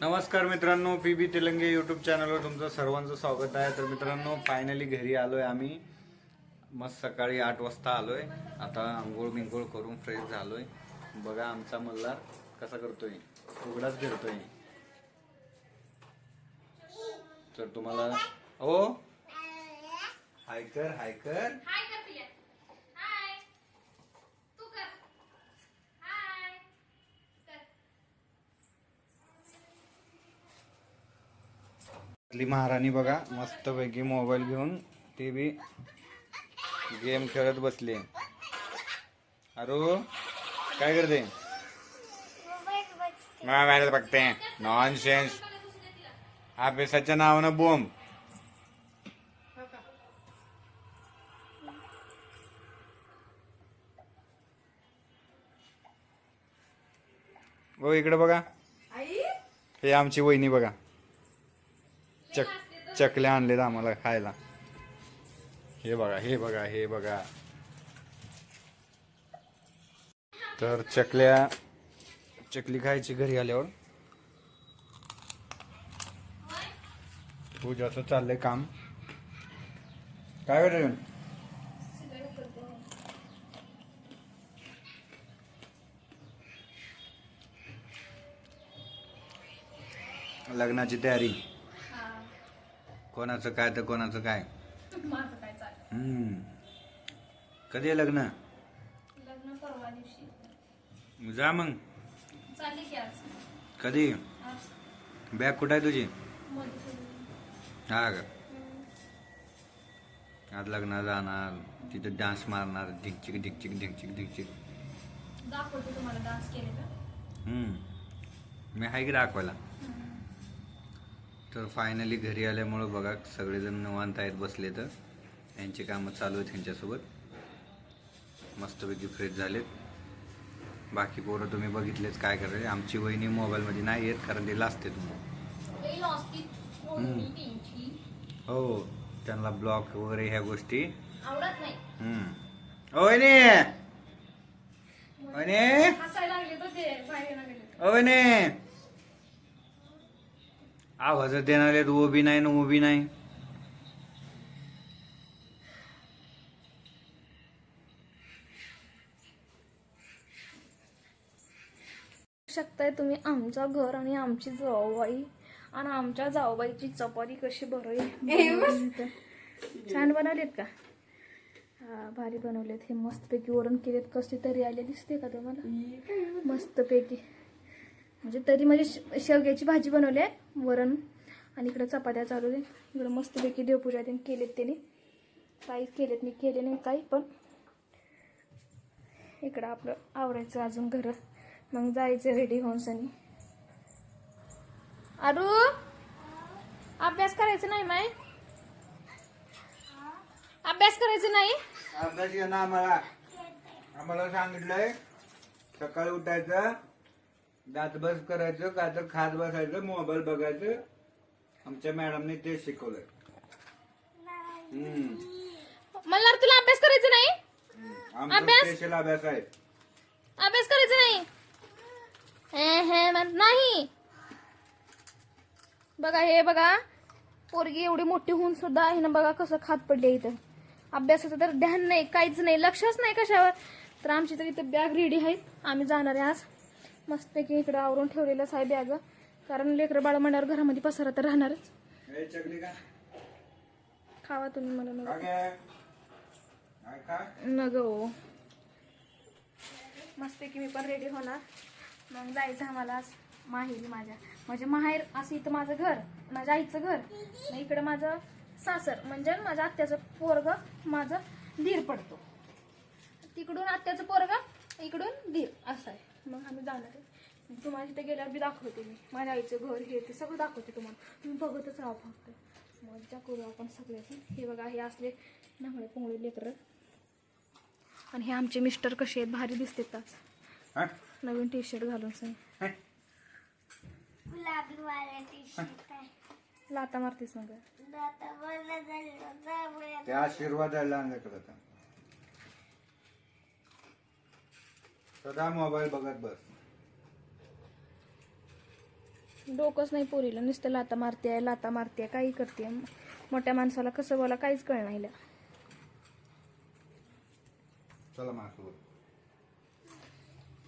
नमस्कार मित्रांनो पी बी तेलंगे यूट्यूब चॅनलवर तुमचं सर्वांचं स्वागत आहे. तर मित्रांनो फायनली घरी आलोय आम्ही. मस्त सकाळी आठ वाजता आलोय. आता आंघोळ बिंघोळ करून फ्रेश झालोय. बघा आमचा मल्हार कसा करतोय. उघडाच फिरतोय. तर तुम्हाला हो हायकर हायकर हाय कर पिया हाय तू कर हाय कर आपली महाराणी बघा मस्तपैकी मोबाईल घेऊन टी व्ही गेम खेळत बसली अरे काय करते? मोबाईल बघते. नॉन सेन्स अभ्यासाच्या नावानं बोंब. हो इकडे बघा. हे आमची वहिनी बघा. चक चकल्या आणलेत आम्हाला खायला. हे बघा हे बघा हे बघा. तर चकल्या चकली खायची घरी आल्यावर. पूजाचं चाललंय काम. काय करते लग्नाची तयारी. कोणाचं काय तर कोणाचं काय. माझं काय चाललं हम्म. कधी आहे लग्न? लग्न परवा दिवशी. जा मग. चालली की आज. कधी? आज. बॅग कुठं आहे तुझी. हा का? आज लग्नाला जाणार. तिथं डान्स मारणार. ढिकचिक ढिकचिक ढिकचिक ढिकचिक. दाखवते तुम्हाला डान्स केले का? हम्म. मी आहे की दाखवायला? तर फायनली घरी आल्यामुळं बघा सगळेजण निवांत आहेत बसले तर. यांची कामं चालू आहेत त्यांच्यासोबत मस्तपैकी फ्रेश झालेत. बाकी पोरं तुम्ही बघितलेच काय करायचे आमची वहिनी मोबाईलमध्ये नाही येत कारण ते लाजते तुम्ही हो त्यांना ब्लॉक वगैरे ह्या गोष्टी. वहिनी! वहिनी हसायला लागले तर ते बाहेर गेले ओ वहिनी आवाज देणारे उभी नाही ना उभी नाही. शकताय तुम्ही आमचं घर आणि आमची जाऊबाई आणि आमच्या जाऊबाईची चपाती कशी बरं छान बनवलेत का? हा भारी बनवलेत. हे मस्तपैकी वरण केलेत. कसली तरी आले दिसते का तुम्हाला? मस्तपैकी. म्हणजे तरी म्हणजे शेवग्याची भाजी बनवली आहे वरण. आणि इकडं चपात्या चालू आहे. इकडं मस्तपैकी देवपूजा देऊन केलेत त्यांनी. काहीच केलेत मी केले नाही काही पण इकडं आपलं आवरायचं अजून घर. मग जायचं रेडी होऊन सनी. अरू अभ्यास करायचा नाही माय? अभ्यास करायचा नाही? अभ्यास आम्हाला. आम्हाला सांगितलंय सकाळी उठायचं. दात बस करायचं काय तर खात बसायचं मोबाईल बघायचं. आमच्या मॅडमने ते शिकवलंय. हम्म. मला तुला अभ्यास करायचा नाही. आमचा अभ्यास? स्पेशल अभ्यास आहे. अभ्यास करायचा नाही. हे हे म्हण- नाही. बघा हे बघा. पोरगी एवढी मोठी होऊन सुद्धा हिनं बघा कसं खात पडले इथं. अभ्यासाचं तर ध्यान नाही काहीच नाही लक्षच नाही कशावर. तर आमची तर इथं बॅग रेडी आहे आम्ही जाणार आहे आज. मस्तपैकी इकडं आवरून ठेवलेलंच आहे बॅग. कारण लेकरं बाळ म्हणल्यावर घरामध्ये पसारा तर राहणारच. खावा तुम्ही मला नग हो. मस्तपैकी मी पण रेडी होणार. मग जायचं आम्हाला माहेरी माझ्या. म्हणजे माहेर असं इथं माझं घर माझ्या आईचं घर मग इकडं माझं सासर म्हणजे माझ्या आत्याचं पोरग माझं धीर पडतो. तिकडून आत्याचं पोरग इकडून धीर असं आहे. मग आम्ही जाणार आहे. तुम्हाला तिथे गेल्यावर बी दाखवते मी. माझ्या आईचं घर हे ते सगळं दाखवते तुम्हाला. तुम्ही बघतच राहा फक्त. मजा करू आपण सगळ्याची हे बघा हे असले नांगळे पोंगळे लेकरं. आणि हे आमचे मिस्टर कसे आहेत भारी दिसतात आज. हा? नवीन टी शर्ट घालून हा? आहे. लाता मारतीस मग. आशीर्वाद सदा मोबाईल बघत बस. डोकंच नाही पोरीला नुसतं लाता मारते लाता मारते काही करते मोठ्या माणसाला कसं बोला काहीच कळ नाही हिला. चला माझ्यासोबत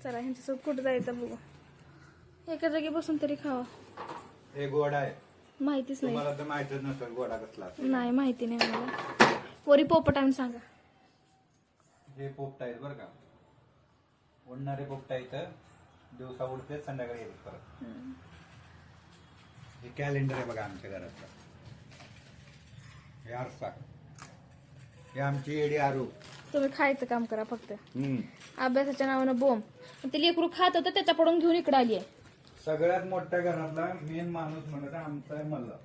चला ह्यांच्यासोबत कुठं जायचं बघू. एका जागी बसून तरी खावा. हे गोडा आहे. माहितीच नाही. तुम्हाला तर माहितच नसेल गोडा कसला असतो. नाही माहिती नाही मला. पोरी पोपट आणि सांगा. हे पोपट आहेत बरं का. उडणारे पोपट आहेत. दिवसा उडते संध्याकाळी येतात परत. हे कॅलेंडर आहे बघा आमच्या घरातलं. हे आरसा. हे आमची एडी आरू. तुम्ही खायचं काम करा फक्त. हम्म. अभ्यासाच्या नावानं बोंब. ते लेकरू खात होतं त्याच्याकडून घेऊन इकडे आली आहे सगळ्यात मोठ्या घरातला मेन माणूस म्हणत आमचा आहे मल्ला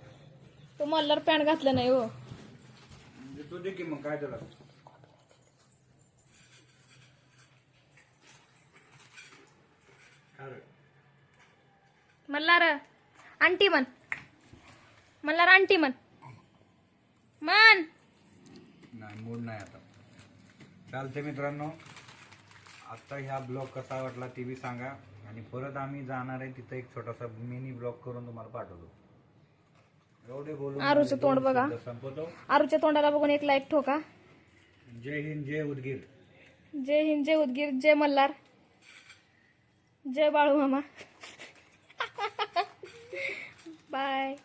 तो मल्लार पॅन्ट घातलं नाही हो. म्हणजे तू दे की मग काय त्याला? खरं. मल्लार आंटी मन मल्लार आंटी मन मन नाही मूड नाही आता. चालते मित्रांनो. आता ह्या ब्लॉग कसा वाटला ते बी सांगा. आणि परत आम्ही जाणार आहे तिथं एक छोटासा मिनी ब्लॉग करून तुम्हाला पाठवतो. एवढे बोलून आरूचं माझे तोंड बघा. संपवतो. आरूच्या तोंडाला बघून एक लाईक ठोका. जय हिंद जय उदगीर. जय हिंद जय उदगीर जय मल्हार. जय बाळू मामा. बाय